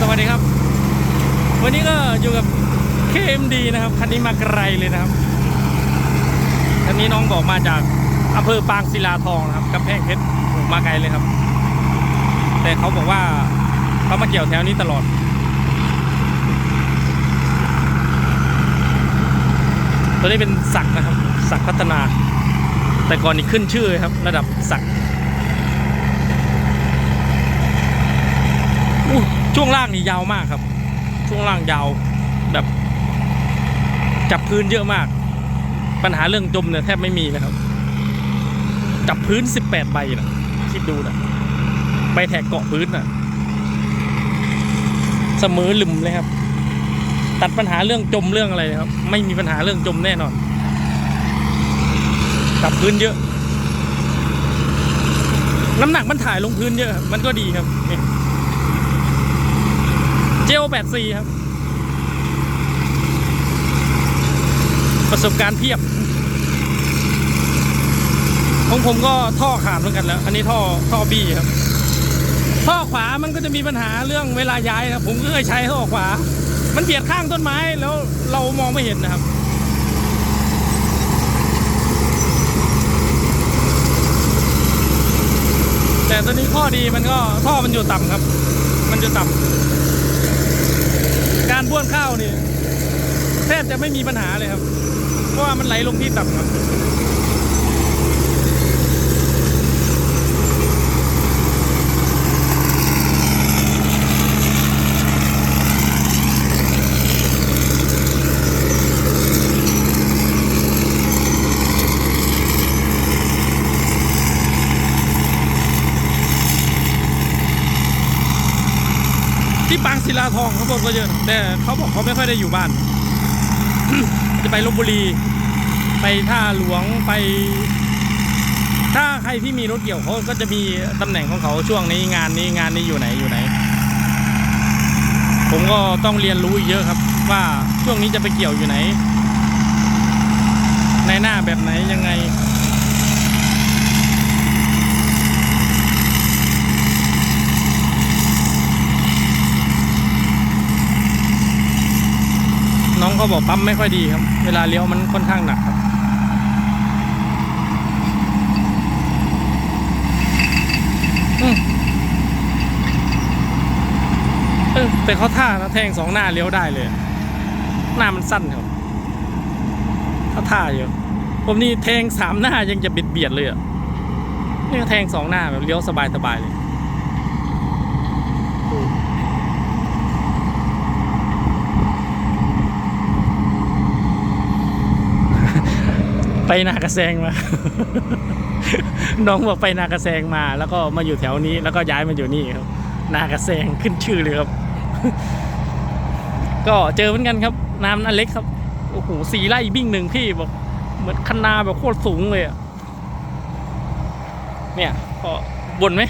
สวัสดีครับ วันนี้ก็อยู่กับ KMD นะครับ คันนี้มาไกลเลยนะครับ คันนี้น้องบอกมาจากอำเภอปางศิลาทองนะครับกำแพงเพชรมาไกลเลยครับ แต่เขาบอกว่าเขามาเกี่ยวแถวนี้ตลอด ตัวนี้เป็นศักนะครับศักพัฒนา แต่ก่อนนี้ขึ้นชื่อครับ ระดับศักดิ์อู้ ช่วงล่างนี่ยาวมากครับ ช่วงล่างยาวแบบ จับพื้นเยอะมาก ปัญหาเรื่องจมเนี่ยแทบไม่มีนะครับ จับพื้น 18 ใบนะคิดดูนะใบแทกเกาะพื้นน่ะเสมอหลึมเลยครับ ตัดปัญหาเรื่องจมเรื่องอะไรนะครับ ไม่มีปัญหาเรื่องจมแน่นอนจับพื้นเยอะ น้ำหนักมันถ่ายลงพื้นเยอะ มันก็ดีครับนี่ เจลแปดซีครับ ประสบการณ์เพียบ ของผมก็ท่อขาดเหมือนกันแล้ว อันนี้ท่อท่อบี้ครับ ท่อขวามันก็จะมีปัญหาเรื่องเวลาย้ายนะผมก็เคยใช้ท่อขวา มันเบียดข้างต้นไม้แล้วเรามองไม่เห็นนะครับแต่ตัวนี้ข้อดีมันก็ท่อมันอยู่ต่ำครับ มันอยู่ต่ำ การบ้วนข้าวนี่แทบจะไม่มีปัญหาเลยครับ เพราะว่ามันไหลลงที่ต่ำครับ ที่ปางศิลาทองเขาบอกก็เยอะ แต่เขาบอกเขาไม่ค่อยได้อยู่บ้าน จะไปลบบุรี ไปท่าหลวงไป ถ้าใครที่มีรถเกี่ยวเขาก็จะมีตำแหน่งของเขาช่วงนี้งานนี้งานนี้อยู่ไหนอยู่ไหน ผมก็ต้องเรียนรู้อีกเยอะครับ ว่าช่วงนี้จะไปเกี่ยวอยู่ไหน ในหน้าแบบไหนยังไง เขาบอกปั๊มไม่ค่อยดีครับ เวลาเลี้ยวมันค่อนข้างหนักครับเออแต่เขาท่านะแทงสองหน้าเลี้ยวได้เลย หน้ามันสั้นครับเขาท่าเยอะผมนี่แทงสามหน้ายังจะเบียดเบียดเลยอะนี่แทงสองหน้าแบบเลี้ยวสบายสบายเลย ไปนากระแซงมา น้องบอกไปนากระแซงมา แล้วก็มาอยู่แถวนี้ แล้วก็ย้ายมาอยู่นี่ครับ นากระแซงขึ้นชื่อเลยครับ ก็เจอเหมือนกันครับ น้ำอันเล็กครับ โอ้โหสี่ไร่บิ้งหนึ่งพี่บอกเหมือนคันนาแบบโคตรสูงเลยอะเนี่ยก็บ่นไหม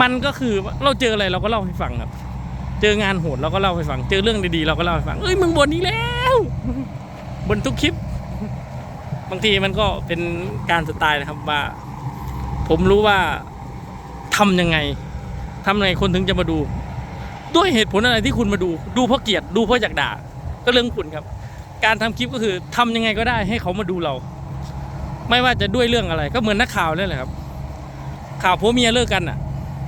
มันก็คือเราเจออะไรเราก็เล่าให้ฟังครับ เจองานโหดเราก็เล่าให้ฟัง เจอเรื่องดีๆเราก็เล่าให้ฟัง เอ้ยมึงบ่นนี้แล้วบนทุกคลิป บางทีมันก็เป็นการสไตล์นะครับว่า ผมรู้ว่าทำยังไงทำยังไงคนถึงจะมาดู ด้วยเหตุผลอะไรที่คุณมาดู ดูเพราะเกลียดดูเพราะอยากด่า ก็เรื่องคุณครับ การทำคลิปก็คือทำยังไงก็ได้ให้เขามาดูเรา ไม่ว่าจะด้วยเรื่องอะไร ก็เหมือนนักข่าวนี่แหละครับ ข่าวผัวเมียเลิกกันอะ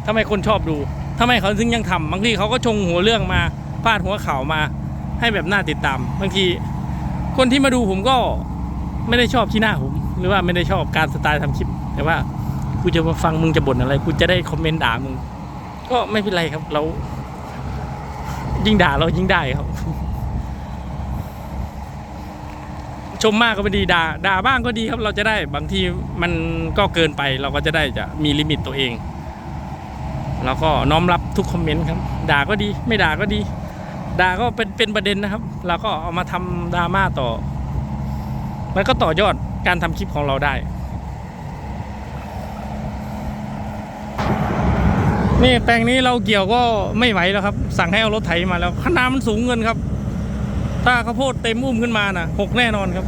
ทำไมคนชอบดูทำไมเขาถึงยังทำบางทีเขาก็ชงหัวเรื่องมาพาดหัวข่าวมา ให้แบบน่าติดตาม บางที คนที่มาดูผมก็ไม่ได้ชอบที่หน้าผม หรือว่าไม่ได้ชอบการสไตล์ทำคลิป แต่ว่ากูจะมาฟังมึงจะบ่นอะไรกูจะได้คอมเมนต์ด่ามึง ก็ไม่เป็นไรครับเรา ยิ่งด่าเรายิ่งได้ครับ ชมมากก็ไม่ดีด่าด่าบ้างก็ดีครับ เราจะได้บางทีมันก็เกินไปเราก็จะได้จะมีลิมิตตัวเอง แล้วก็น้อมรับทุกคอมเมนต์ครับ ด่าก็ดี ไม่ด่าก็ดี ด่าก็เป็นเป็นประเด็นนะครับ เราก็เอามาทำดราม่าต่อ มันก็ต่อยอดการทำคลิปของเราได้ นี่แปลงนี้เราเกี่ยวก็ไม่ไหวแล้วครับ สั่งให้เอารถไถมาแล้วขนาดมันสูงเงินครับ ถ้าข้าวโพดเต็มอุ้มขึ้นมาน่ะหกแน่นอนครับ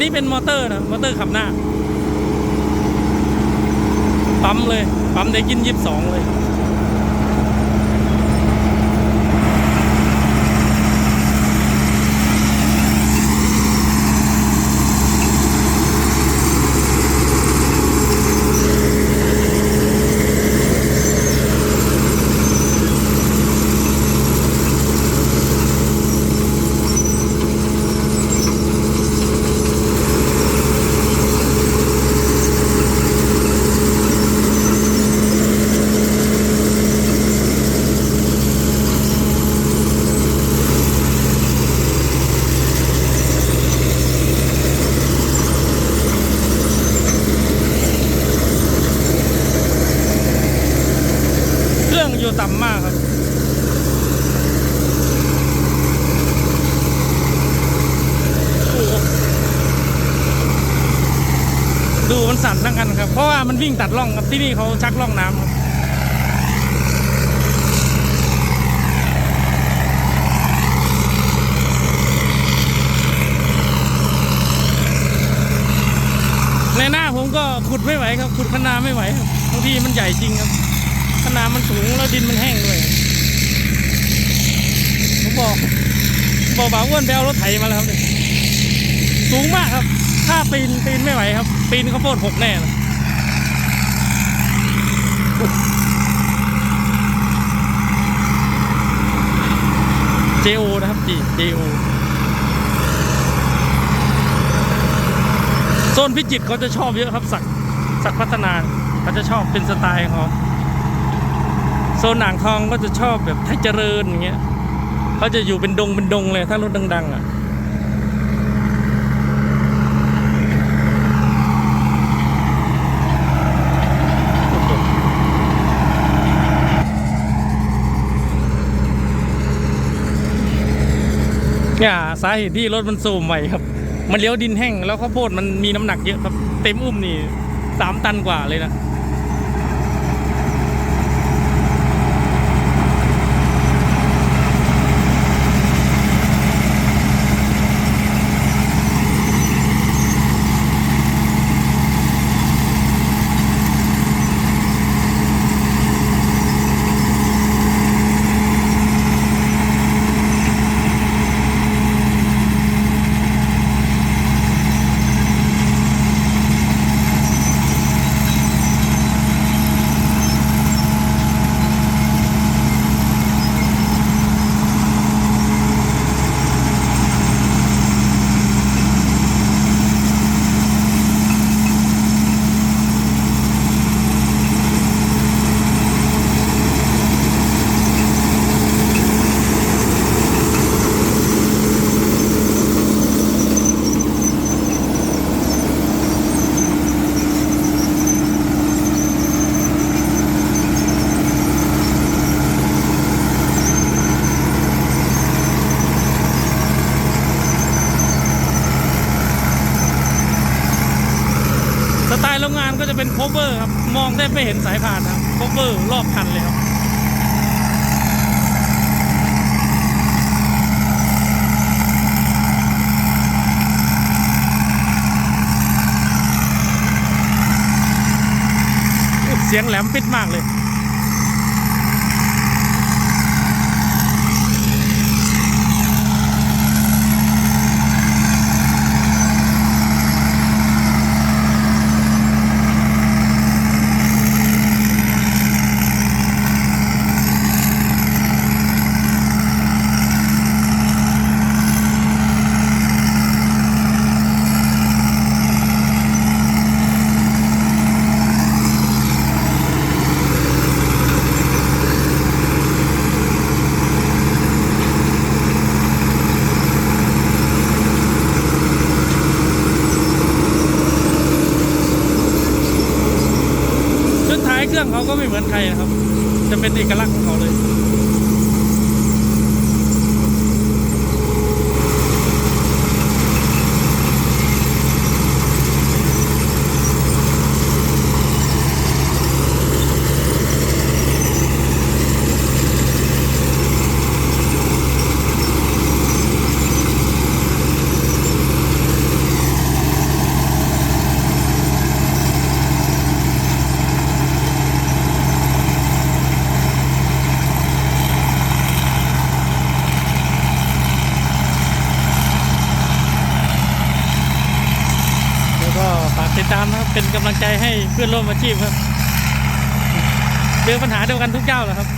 นี้เป็นมอเตอร์นะ มอเตอร์ขับหน้า ปั๊มเลย ปั๊มได้กินยี่สิบสองเลย งอยู่ต่ำมากครับดูมันสั่นทั้งกันครับ เพราะว่ามันวิ่งตัดร่องครับที่นี่เขาชักร่องน้ำครับในหน้าผมก็ขุดไม่ไหวครับ ขุดขนาไม่ไหวครับบางทีมันใหญ่จริงครับ ขนาดมันสูงแล้วดินมันแห้งด้วยผมบอกบอกบ่าวอ้วนไปเอารถไถมาแล้วครับเนี่ยสูงมากครับ ถ้าปีนปีนไม่ไหวครับ ปีนข้าวโพดหกแน่เลยเจโอนะครับจีเจโอโซนพิจิตเขาจะชอบเยอะครับสักสักพัฒนาเขาจะชอบเป็นสไตล์ของเขา โซนหนางทองก็จะชอบแบบไทยเจริญอย่างเงี้ยเขาจะอยู่เป็นดงเป็นดงเลยถ้ารถดัง ๆ อะเนี่ยสาเหตุที่รถมันสูมใหม่ครับ มันเลี้ยวดินแห้งแล้วข้าวโพดมันมีน้ำหนักเยอะครับ เต็มอุ้มนี่สามตันกว่าเลยนะ โรงงานก็จะเป็นโคเวอร์ครับมองได้ไม่เห็นสายพานครับโคเวอร์รอบคันเลยครับเสียงแหลมปิดมากเลย รื่องเขาก็ไม่เหมือนใครนะครับ จะเป็นเอกลักษณ์ของเขาเลย ตามครับ เป็นกำลังใจให้เพื่อนร่วมอาชีพครับ เจอปัญหาเดียวกันทุกเจ้าเหรอครับ